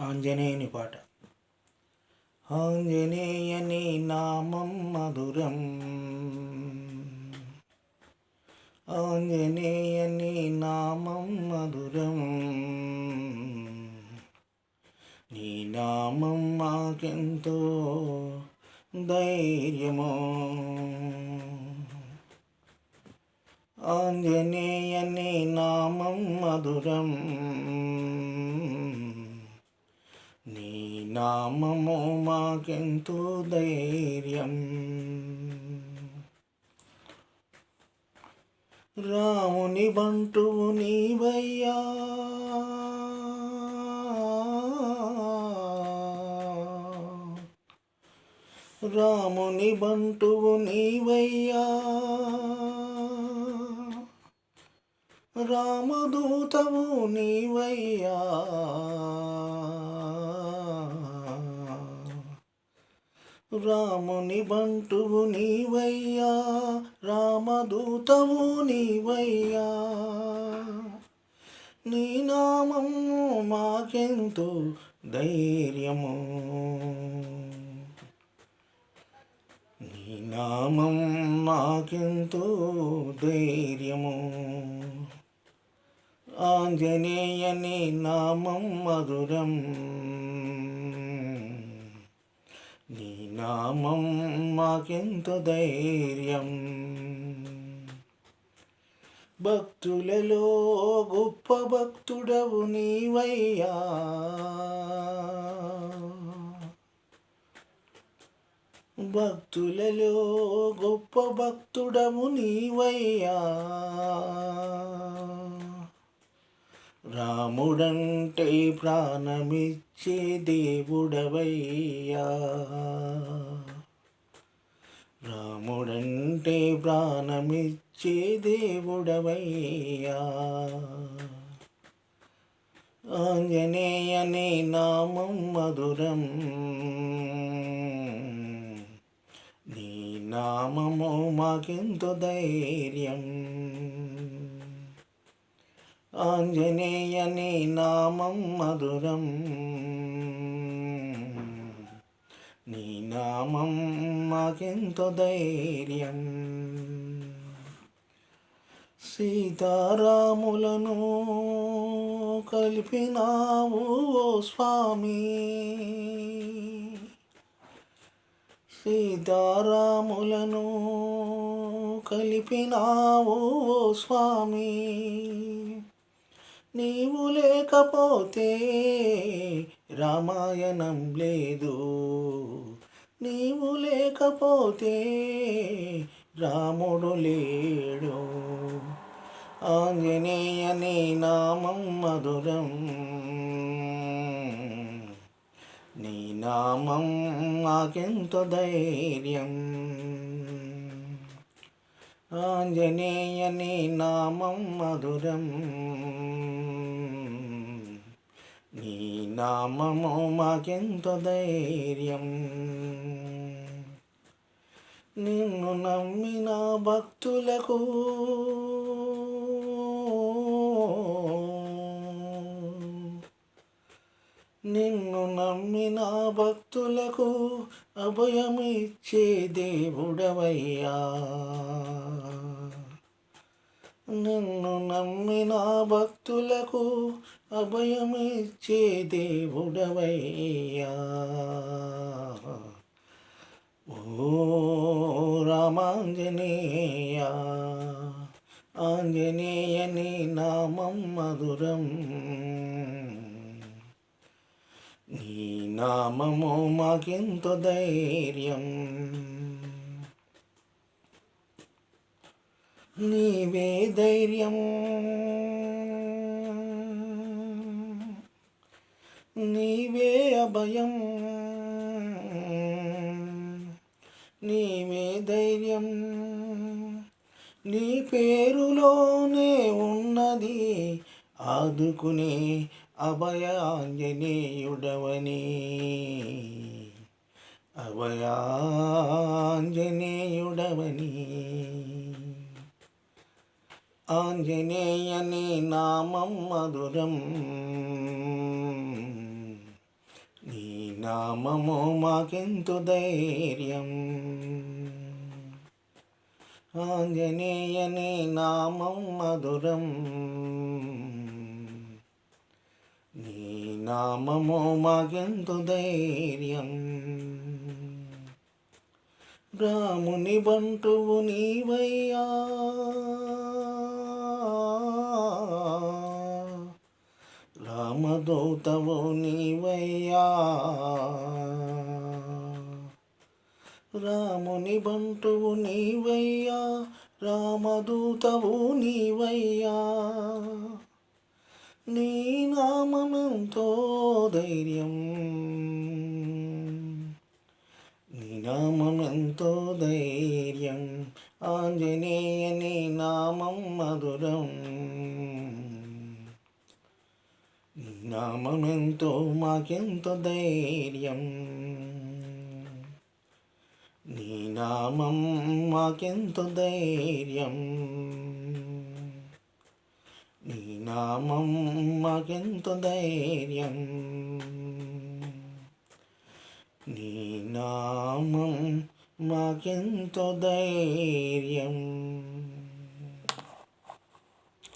ఆంజనేయుని పాట. ఆంజనేయని నామం మధురం. ఆంజనేయని నామం మధురం. నీ నామం మాకెంతో ధైర్యమో. ఆంజనేయని నామం మధురం. నామము మాకెంతో ధైర్యం. రాముని బంటువు నీవయ్యా. రాముని బంటువు నీవయ్యా. రామదూతవు నీవయ్యా. రాముని బంటువు నీవయ్యా రామదూతవు నీవయ్యా. నీ నామము మాకెంతో ధైర్యము. నీ నామం మాకెంతో ధైర్యము. ఆంజనేయని నామం మధురం. నీ నామం మాకెంత ధైర్యం. భక్తులలో గొప్ప భక్తుడవు నీవయ్యా. భక్తులలో గొప్ప భక్తుడము నీవయ్యా. రాముడంటే ప్రాణమిచ్చే దేవుడవయ్యా. రాముడంటే ప్రాణమిచ్చే దేవుడవయ్యా. ఆంజనేయనే నామం మధురం. నీ నామము మాకెంతో ధైర్యం. ఆంజనేయని నామం మధురం. నీ నామం మాకెంతో ధైర్యం. సీతారాములను కలిపినావు ఓ స్వామి. సీతారాములను కలిపినావు ఓ స్వామి. నీవు లేకపోతే రామాయణం లేదు. నీవు లేకపోతే రాముడు లేడు. ఆంజనేయ నీ నామం మధురం. నీ నామం నాకెంత ధైర్యం. ఆంజనేయని నామం మధురం. నీ నామము మాకెంత ధైర్యం? నిన్ను నమ్మిన భక్తులకు నిన్ను నమ్మిన భక్తులకు అభయమిచ్చే దేవుడవయ్యా. నిన్ను నమ్మిన భక్తులకు అభయమిచ్చే దేవుడవయ్యా. ఓ రామాంజనేయ ఆంజనేయని నామం మధురం నీ నామము మాకెంతో ధైర్యం. నీవే ధైర్యం. నీవే అభయం. నీవే ధైర్యం. నీ పేరులోనే ఉన్నది ఆదుకునే అభయాంజనేయుడవని అభయాంజనేయుడవని ఆంజనేయని నామం మధురం నీ నామము మాకెంతు ధైర్యం ఆంజనేయని నామం మధురం నీ నామము మాగెందు ధైర్యం? రాముని బంటువు నీవయ్యా. రామదూతవు నీవయ్యా. రాముని బంటువు నీవయ్యా. రామదూతవు నీవయ్యా. నీ నామమెంతో ధైర్యం. నీ నామమెంతో ధైర్యం. ఆంజనేయ నీ నామం మధురం. నీ నామమెంతో మాకెంతో ధైర్యం. నీ నామం మాకెంతో ధైర్యం. నీ నామం మాకెంత ధైర్యం. నీ నామం మాకెంత ధైర్యం.